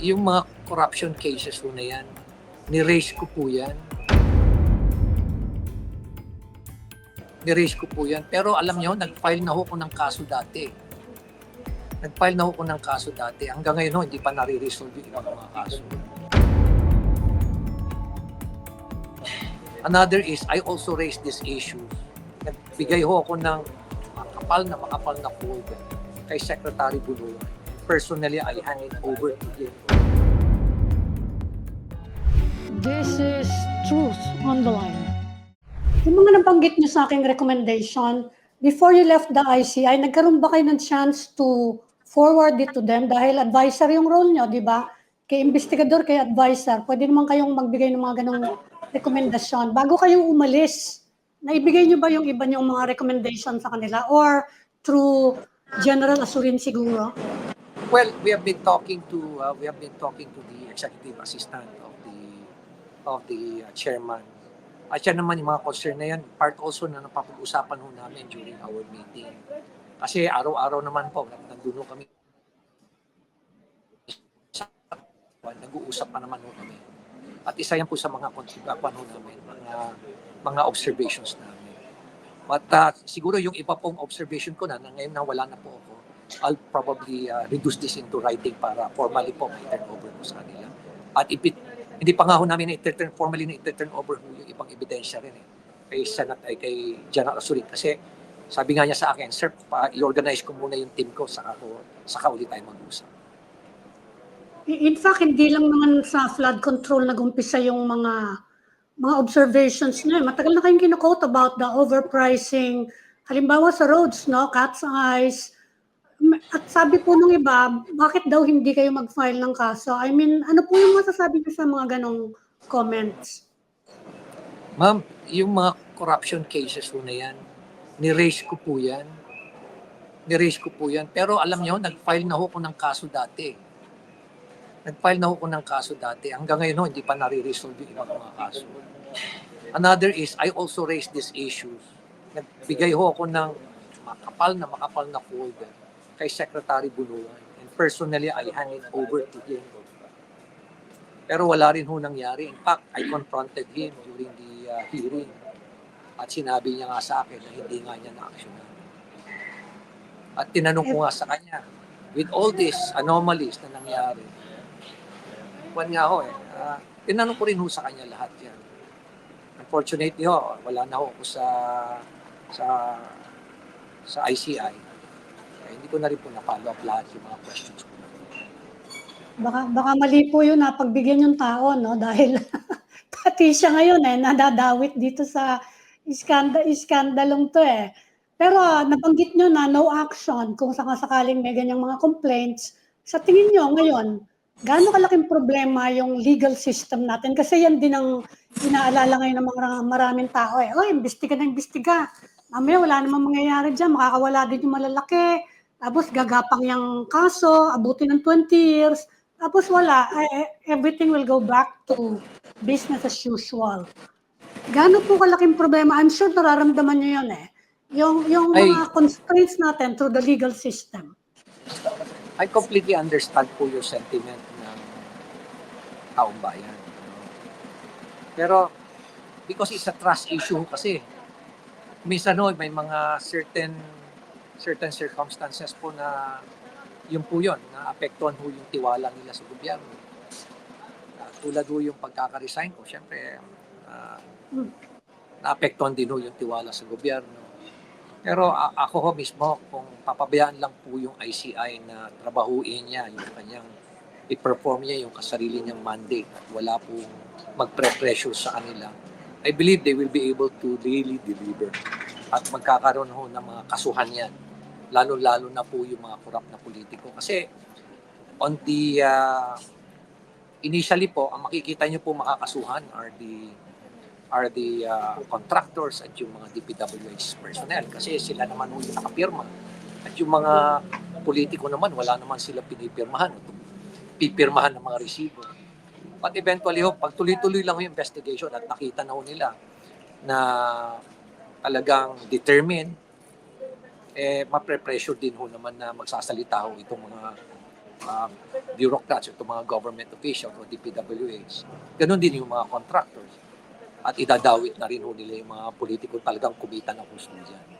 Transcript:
yung mga corruption cases ho na yan, ni-raise ko po yan. Ni-raise ko po yan. Pero alam nyo, nag-file na ho ko ng kaso dati. Nag-file na ho ko ng kaso dati. Hanggang ngayon ho, hindi pa nare-resolve yung mga kaso. Another is, I also raised this issue. Nagbigay ho ako ng makapal na makapal na folder kay Secretary Bulungan. Personally, I hand it over to him. Truth on the line. Yung mga nabanggit niyo sa aking recommendation, before you left the ICI, nagkaroon ba kayo ng chance to forward it to them dahil advisor yung role niyo, di ba? Kay investigador, kay advisor, pwede naman kayong magbigay ng mga ganong rekomendasyon. Bago kayo umalis, naibigay niyo ba yung iba niyong mga recommendation sa kanila or through general assurance siguro? Well, we have been talking to uh, we have been talking to the executive assistant of the of the uh, chairman. At yan naman yung mga concern na yan, part also na napapag-usapan ho namin during our meeting. Kasi araw-araw naman po, nandun kami. Nag-uusap pa naman ho kami. At isa yan po sa mga kontribuan ho namin, mga, mga observations namin. But uh, siguro yung iba pong observation ko na, na ngayon na wala na po ako, I'll probably uh, reduce this into writing para formally po may turn over ko sa kanila. At if hindi pa nga ho namin na-turn, formally na-turn over yung ibang ebidensya rin eh. Kay Senat, ay kay General Asurit. Kasi sabi nga niya sa akin, Sir, pa, i-organize ko muna yung team ko, saka, ko, saka ulit tayo mag-usap. In fact, hindi lang naman sa flood control nag-umpisa yung mga mga observations niyo. Matagal na kayong kino-quote about the overpricing. Halimbawa sa roads, no? Cat's eyes. At sabi po nung iba, bakit daw hindi kayo mag-file ng kaso? I mean, ano po yung masasabi niyo sa mga ganong comments? Ma'am, yung mga corruption cases ho na yan, ni-raise ko po yan. Ni-raise ko po yan. Pero alam nyo, nag-file na ho ko ng kaso dati. Nag-file na ho ko ng kaso dati. Hanggang ngayon ho, hindi pa nare-resolve yung mga kaso. Another is, I also raised these issues. Nagbigay ho ako ng makapal na makapal na folder kay Secretary Bulungan. And personally, I hand it over to him. Pero wala rin ho nangyari. In fact, I confronted him during the uh, hearing. At sinabi niya nga sa akin na hindi nga niya na-actionan. At tinanong ko nga sa kanya, with all these anomalies na nangyari, kwan nga ho eh, ah, tinanong ko rin ho sa kanya lahat yan. Unfortunately ho, wala na ho ako sa sa sa ICI. Hindi ko na rin po na-follow up lahat yung mga questions ko. Baka, baka mali po yun na pagbigyan yung tao, no? Dahil pati siya ngayon eh, nadadawit dito sa iskanda, iskandalong to eh. Pero ah, nabanggit nyo na no action kung sakasakaling may ganyang mga complaints. Sa tingin nyo ngayon, gaano kalaking problema yung legal system natin? Kasi yan din ang inaalala ngayon ng mga maraming tao eh. Oh, imbestiga na imbestiga. Mamaya wala namang mangyayari dyan, makakawala din yung malalaki. Tapos gagapang yung kaso, abutin ng 20 years. Tapos wala, eh, everything will go back to business as usual. Gaano po kalaking problema? I'm sure nararamdaman nyo yun eh. Yung, yung mga constraints natin through the legal system. I completely understand po yung sentiment ng taong bayan. Pero because it's a trust issue kasi minsan no, may mga certain certain circumstances po na yung po yun, na apektuhan ho yung tiwala nila sa gobyerno. Ah, tulad ho yung pagkakaresign ko, syempre, Hmm. naapektuhan din ho yung tiwala sa gobyerno. Pero a- ako ho mismo, kung papabayaan lang po yung ICI na trabahuin niya, yung kanyang i-perform niya yung kasarili niyang mandate at wala pong magpre-pressure sa kanila, I believe they will be able to really deliver at magkakaroon ho ng mga kasuhan yan. Lalo-lalo na po yung mga korap na politiko. Kasi on the, uh, initially po, ang makikita niyo po makakasuhan are the are the uh, contractors at yung mga DPWH personnel kasi sila naman yung nakapirma. At yung mga politiko naman, wala naman sila pinipirmahan pipirmahan ng mga resibo. But eventually ho, pag tuloy-tuloy lang yung investigation at nakita na ho nila na talagang determined, eh, mapre-pressure din ho naman na magsasalita ho itong mga mga bureaucrats, itong mga government officials o DPWH. Ganon din yung mga contractors. At idadawit na rin ho nila yung mga politiko talagang kumita ng gusto dyan.